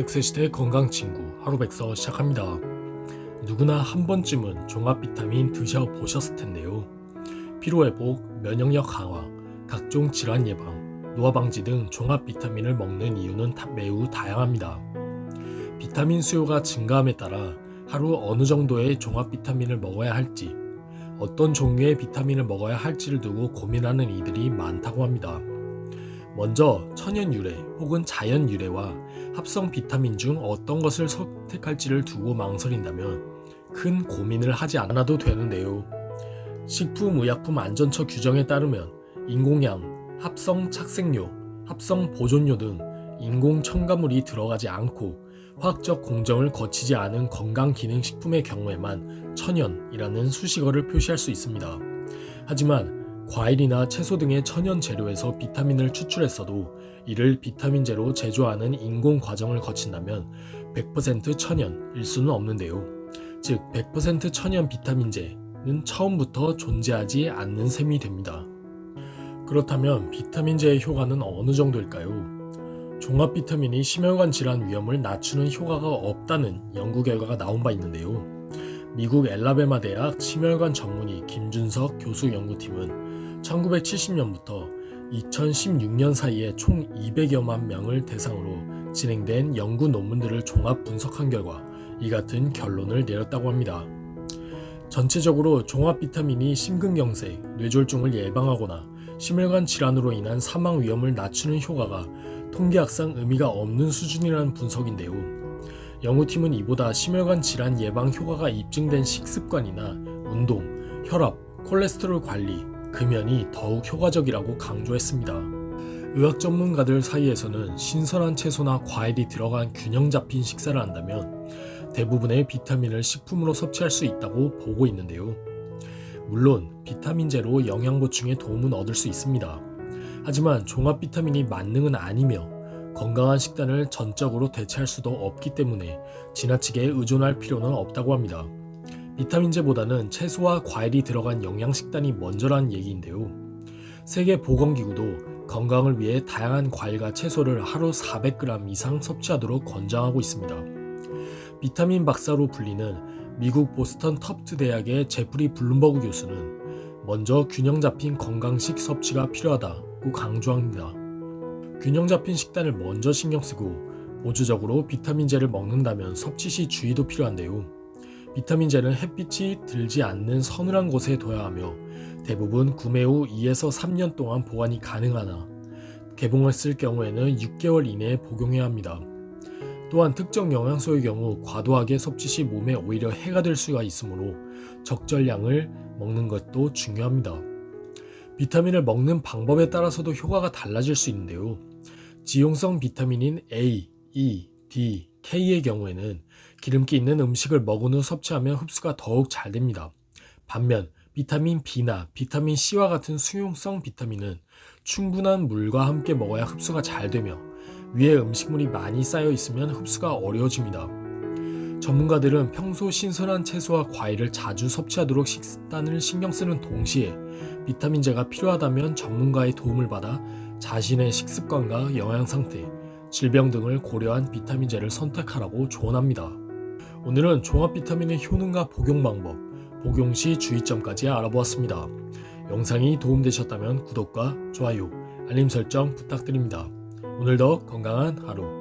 100세 시대 건강 친구 하루백서 시작합니다. 누구나 한 번쯤은 종합 비타민 드셔 보셨을 텐데요. 피로 회복, 면역력 강화, 각종 질환 예방, 노화 방지 등 종합 비타민을 먹는 이유는 다 매우 다양합니다. 비타민 수요가 증가함에 따라 하루 어느 정도의 종합 비타민을 먹어야 할지, 어떤 종류의 비타민을 먹어야 할지를 두고 고민하는 이들이 많다고 합니다. 먼저 천연 유래 혹은 자연 유래와 합성 비타민 중 어떤 것을 선택할지를 두고 망설인다면 큰 고민을 하지 않아도 되는데요. 식품의약품 안전처 규정에 따르면 인공양, 합성 착색료, 합성 보존료 등 인공 첨가물이 들어가지 않고 화학적 공정을 거치지 않은 건강기능식품의 경우에만 천연이라는 수식어를 표시할 수 있습니다. 하지만 과일이나 채소 등의 천연 재료에서 비타민을 추출했어도 이를 비타민제로 제조하는 인공 과정을 거친다면 100% 천연일 수는 없는데요. 즉, 100% 천연 비타민제는 처음부터 존재하지 않는 셈이 됩니다. 그렇다면 비타민제의 효과는 어느 정도일까요? 종합 비타민이 심혈관 질환 위험을 낮추는 효과가 없다는 연구 결과가 나온 바 있는데요. 미국 엘라베마 대학 심혈관 전문의 김준석 교수 연구팀은 1970년부터 2016년 사이에 총 200여만 명을 대상으로 진행된 연구 논문들을 종합 분석한 결과 이 같은 결론을 내렸다고 합니다. 전체적으로 종합 비타민이 심근경색, 뇌졸중을 예방하거나 심혈관 질환으로 인한 사망 위험을 낮추는 효과가 통계학상 의미가 없는 수준이라는 분석인데요. 연구팀은 이보다 심혈관 질환 예방 효과가 입증된 식습관이나 운동, 혈압, 콜레스테롤 관리, 금연이 더욱 효과적이라고 강조했습니다. 의학 전문가들 사이에서는 신선한 채소나 과일이 들어간 균형 잡힌 식사를 한다면 대부분의 비타민을 식품으로 섭취할 수 있다고 보고 있는데요. 물론 비타민제로 영양 보충에 도움은 얻을 수 있습니다. 하지만 종합 비타민이 만능은 아니며 건강한 식단을 전적으로 대체할 수도 없기 때문에 지나치게 의존할 필요는 없다고 합니다. 비타민제보다는 채소와 과일이 들어간 영양 식단이 먼저라는 얘기인데요. 세계 보건기구도 건강을 위해 다양한 과일과 채소를 하루 400g 이상 섭취하도록 권장하고 있습니다. 비타민 박사로 불리는 미국 보스턴 터프트 대학의 제프리 블룸버그 교수는 먼저 균형 잡힌 건강식 섭취가 필요하다고 강조합니다. 균형 잡힌 식단을 먼저 신경 쓰고 보조적으로 비타민제를 먹는다면 섭취 시 주의도 필요한데요. 비타민제는 햇빛이 들지 않는 서늘한 곳에 둬야 하며 대부분 구매 후 2에서 3년 동안 보관이 가능하나 개봉했을 경우에는 6개월 이내에 복용해야 합니다. 또한 특정 영양소의 경우 과도하게 섭취 시 몸에 오히려 해가 될 수가 있으므로 적절량을 먹는 것도 중요합니다. 비타민을 먹는 방법에 따라서도 효과가 달라질 수 있는데요. 지용성 비타민인 A, E, D, K의 경우에는 기름기 있는 음식을 먹은 후 섭취하면 흡수가 더욱 잘 됩니다. 반면 비타민 B나 비타민 C와 같은 수용성 비타민은 충분한 물과 함께 먹어야 흡수가 잘 되며 위에 음식물이 많이 쌓여 있으면 흡수가 어려워집니다. 전문가들은 평소 신선한 채소와 과일을 자주 섭취하도록 식단을 신경 쓰는 동시에 비타민제가 필요하다면 전문가의 도움을 받아 자신의 식습관과 영양 상태, 질병 등을 고려한 비타민제를 선택하라고 조언합니다. 오늘은 종합 비타민의 효능과 복용 방법, 복용 시 주의점까지 알아보았습니다. 영상이 도움되셨다면 구독과 좋아요, 알림 설정 부탁드립니다. 오늘도 건강한 하루